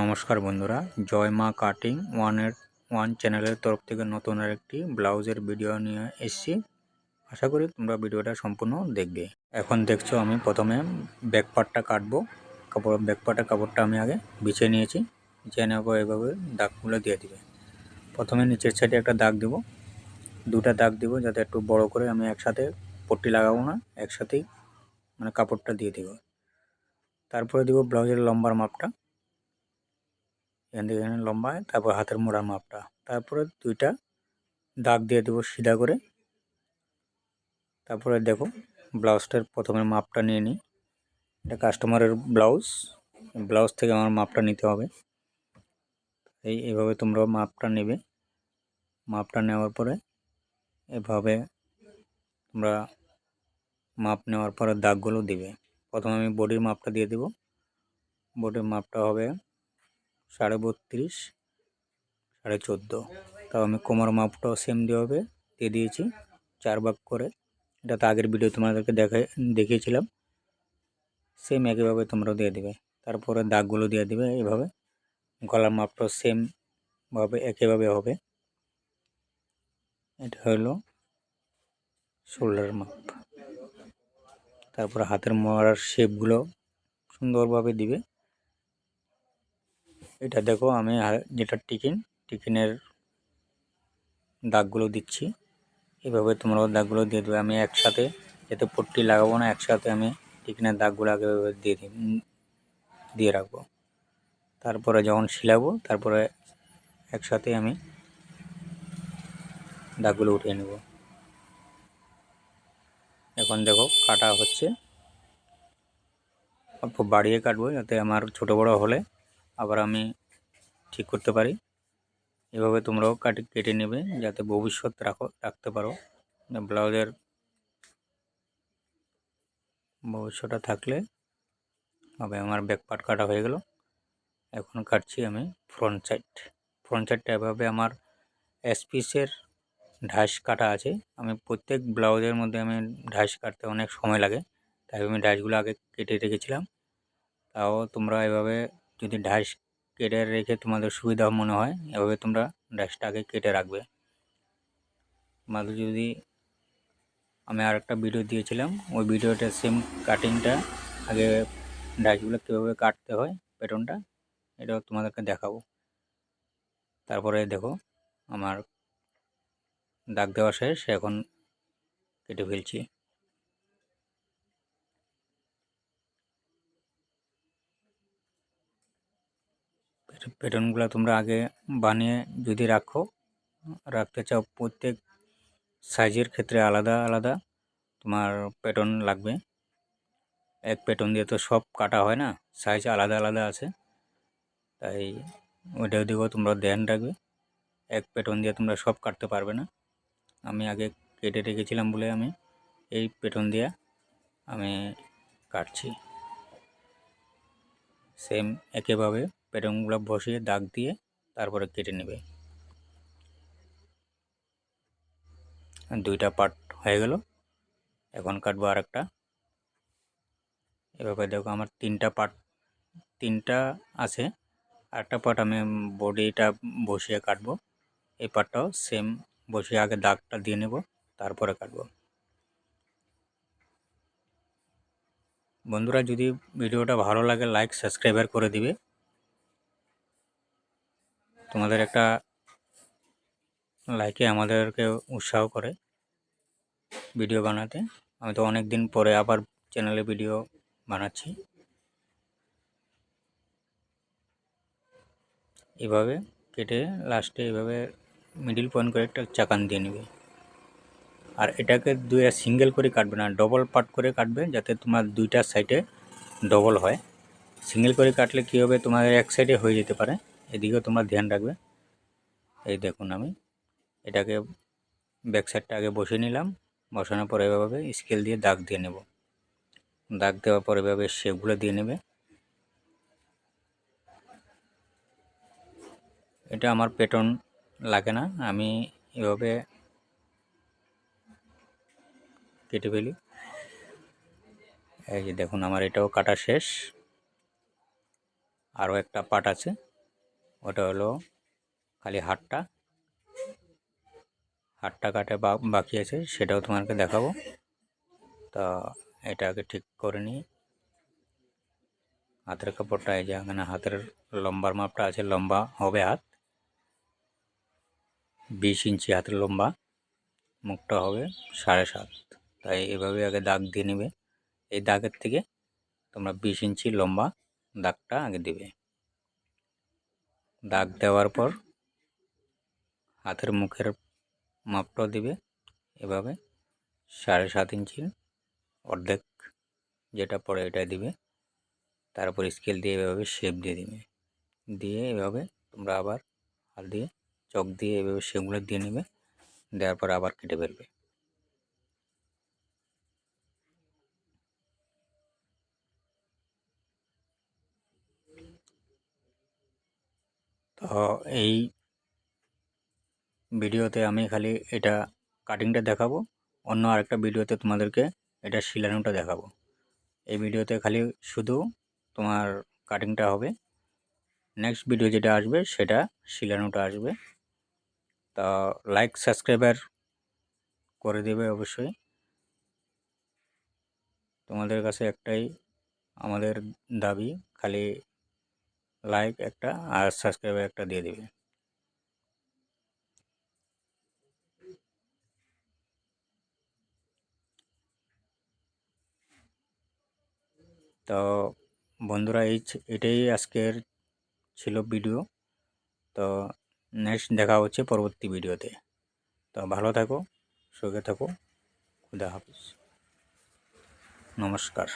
নমস্কার বন্ধুরা, জয় মা কাটিং ওয়ানের, ওয়ান চ্যানেলের তরফ থেকে নতুন আর একটি ব্লাউজের ভিডিও নিয়ে এসেছি। আশা করি তোমরা ভিডিওটা সম্পূর্ণ দেখবে। এখন দেখছ আমি প্রথমে ব্যাক পার্টটা কাটবো। কাপড় ব্যাক পার্টের কাপড়টা আমি আগে বিছিয়ে নিয়েছি। বিছিয়ে নেওয়ার পর এভাবে দাগগুলো দিয়ে দিবে। প্রথমে নিচের সাইডে একটা দাগ দেবো। দুটা দাগ দেবো যাতে একটু বড় করে আমি একসাথে পট্টি লাগাবো না, একসাথেই মানে কাপড়টা দিয়ে দেবো। তারপরে দেবো ব্লাউজের লম্বার মাপটা। এখান থেকে এখানে লম্বা তারপর হাতের মোড়ার মাপটা তারপরে দুইটা দাগ দিয়ে দেবো সিধা করে। তারপরে দেখো, ব্লাউজটার প্রথমে মাপটা নিয়ে নিই। এটা কাস্টমারের ব্লাউজ। ব্লাউজ থেকে আমার মাপটা নিতে হবে। এই, এভাবে তোমরা মাপটা নেবে। মাপটা নেওয়ার পরে এভাবে তোমরা মাপ নেওয়ার পরে দাগগুলো দিবে। প্রথমে আমি বডির মাপটা দিয়ে দেব। বডির মাপটা হবে সাড়ে বত্রিশ, সাড়ে চোদ্দ। তাও আমি কোমর মাপটাও সেম দিয়ে হবে দিয়ে দিয়েছি চার ভাগ করে। এটা তো আগের ভিডিও তোমাদেরকে দেখে, দেখিয়েছিলাম। সেম একইভাবে তোমরাও দিয়ে দেবে। তারপরে দাগগুলো দিয়ে দেবে এইভাবে গলার মাপটাও সেমভাবে একইভাবে হবে। এটা হলো শোল্ডার মাপ। তারপরে হাতের মরার শেপগুলো সুন্দরভাবে দিবে। এটা দেখো, আমি যেটা টিকিন টিকিনের দাগগুলো দিচ্ছি। এভাবে তোমরাও দাগগুলো দিয়ে দেবে। আমি একসাথে যাতে পট্টি লাগাবো না, একসাথে আমি টিকিনের দাগগুলো আগে দিয়ে দিই দিয়ে রাখব। তারপরে যখন শিলাবো, তারপরে একসাথে আমি দাগগুলো উঠিয়ে নেব। এখন দেখো, কাটা হচ্ছে। অল্প বাড়িয়ে কাটবো যাতে আমার ছোটো বড়ো হলে আবার আমি ঠিক করতে পারি। এভাবে তোমরাও কাটি, কেটে নেবে যাতে ভবিষ্যৎ রাখো, রাখতে পারো। ব্লাউজের ভবিষ্যৎটা থাকলে হবে, আমার ব্যাক পার্ট কাটা হয়ে গেল। এখন কাটছি আমি ফ্রন্ট সাইড ফ্রন্ট সাইডটা এভাবে আমার এসপিসের ঢাস কাটা আছে। আমি প্রত্যেক ব্লাউজের মধ্যে আমি ঢাস কাটতে অনেক সময় লাগে। তাই আমি ঢাসগুলো আগে কেটে রেখেছিলাম। তাও তোমরা এভাবে যদি ঢাস কেটে রেখে তোমাদের সুবিধা মনে হয়, এভাবে তোমরা আগে কেটে রাখবে। তোমাদের যদি আমি আর একটা ভিডিও দিয়েছিলাম, ওই ভিডিওটা সেম কাটিংটা আগে ডাইসগুলো কীভাবে কাটতে হয় পেটনটা এটাও তোমাদেরকে দেখাবো। তারপরে দেখো, আমার দাগ দেওয়া শেষ, এখন কেটে ফেলছি। প্যাটার্নগুলো তোমরা আগে বানিয়ে যদি রাখো, রাখতে চাও প্রত্যেক সাইজের ক্ষেত্রে আলাদা আলাদা তোমার প্যাটার্ন লাগবে। এক প্যাটার্ন দিয়ে তো সব কাটা হয় না সাইজ আলাদা আলাদা আছে। তাই ওইটা দিকেও তোমরা ধ্যান রাখবে, এক প্যাটার্ন দিয়ে তোমরা সব কাটতে পারবে না। আমি আগে কেটে রেখেছিলাম বলে আমি এই প্যাটার্ন দিয়ে আমি কাটছি। সেম একইভাবে প্যাটার্নগুলো বসিয়ে দাগ দিয়ে তারপরে কেটে নেবে। দুইটা পার্ট হয়ে গেল। এখন কাটবো আর একটা এভাবে দেখো আমার তিনটা পার্ট, তিনটা আছে। আরেকটা পার্ট আমি বডিটা বসিয়ে কাটবো। এই পার্টটাও সেম বসিয়ে আগে দাগটা দিয়ে নেব, তারপরে কাটবো। বন্ধুরা যদি ভিডিওটা ভালো লাগে, লাইক সাবস্ক্রাইবার করে দিবে। তোমাদের একটা লাইকে আমাদেরকে উৎসাহ করে ভিডিও বানাতে। আমি তো অনেক দিন পরে আবার চ্যানেলে ভিডিও বানাচ্ছি। এভাবে কেটে লাস্টে এভাবে মিডিল পয়েন্ট করে একটা চাকান দিয়ে নেবে। আর এটাকে দুই সিঙ্গেল করে কাটবে না ডবল পার্ট করে কাটবে যাতে তোমার দুইটা সাইডে ডবল হয়। সিঙ্গেল করে কাটলে কী হবে? তোমার এক সাইডে হয়ে যেতে পারে। এদিকেও তোমরা ধ্যান রাখবে। এই দেখুন আমি, এটাকে ব্যাক সাইডটা আগে বসে নিলাম, বসানোর পরে এভাবে স্কেল দিয়ে দাগ দিয়ে নেব। দাগ দেওয়ার পরে এভাবে শেপগুলো দিয়ে নেবে। এটা আমার পেটন লাগে না, আমি এভাবে কেটে ফেলি। এই যে দেখুন, আমার এটাও কাটা শেষ। আরও একটা পার্ট আছে। ওটা হলো খালি হাটটা। হাটটা কাটে বাকি আছে, সেটাও তোমাকে দেখাবো। তা এটা আগে ঠিক করে নিই। হাতের কাপড়টা এই যে এখানে হাতের লম্বার মাপটা আছে, লম্বা হবে হাত। বিশ ইঞ্চি হাতের লম্বা, মুখটা হবে সাড়ে সাত। তাই এভাবে আগে দাগ দিয়ে নেবে। এই দাগের থেকে তোমরা বিশ ইঞ্চি লম্বা দাগটা আগে দিবে। দাগ দেওয়ার পর হাতের মুখের মাপটাও দিবে এভাবে সাড়ে সাত ইঞ্চির অর্ধেক যেটা পড়ে এটা দিবে। তারপর স্কেল দিয়ে এভাবে শেপ দিয়ে দিবে। দিয়ে এভাবে তোমরা আবার হাত দিয়ে চক দিয়ে এভাবে শেপগুলো দিয়ে নেবে। দেওয়ার পর আবার কেটে ফেলবে। তো এই ভিডিওতে আমি খালি এটা কাটিংটা দেখাবো। অন্য আরেকটা ভিডিওতে তোমাদেরকে এটা শিলানোটা দেখাবো। এই ভিডিওতে খালি শুধু তোমার কাটিংটা হবে। নেক্সট ভিডিও যেটা আসবে সেটা শিলানোটা আসবে। তা লাইক সাবস্ক্রাইবার করে দেবে অবশ্যই। তোমাদের কাছে একটাই আমাদের দাবি, খালি লাইক একটা আর সাবস্ক্রাইবার একটা দিয়ে দেবে। তো বন্ধুরা, এই এটাই আজকের ছিল ভিডিও। তো নেক্সট দেখা হচ্ছে পরবর্তী ভিডিওতে। তো ভালো থাকো, সুখে থাকো, খুদা হাফিজ। নমস্কার।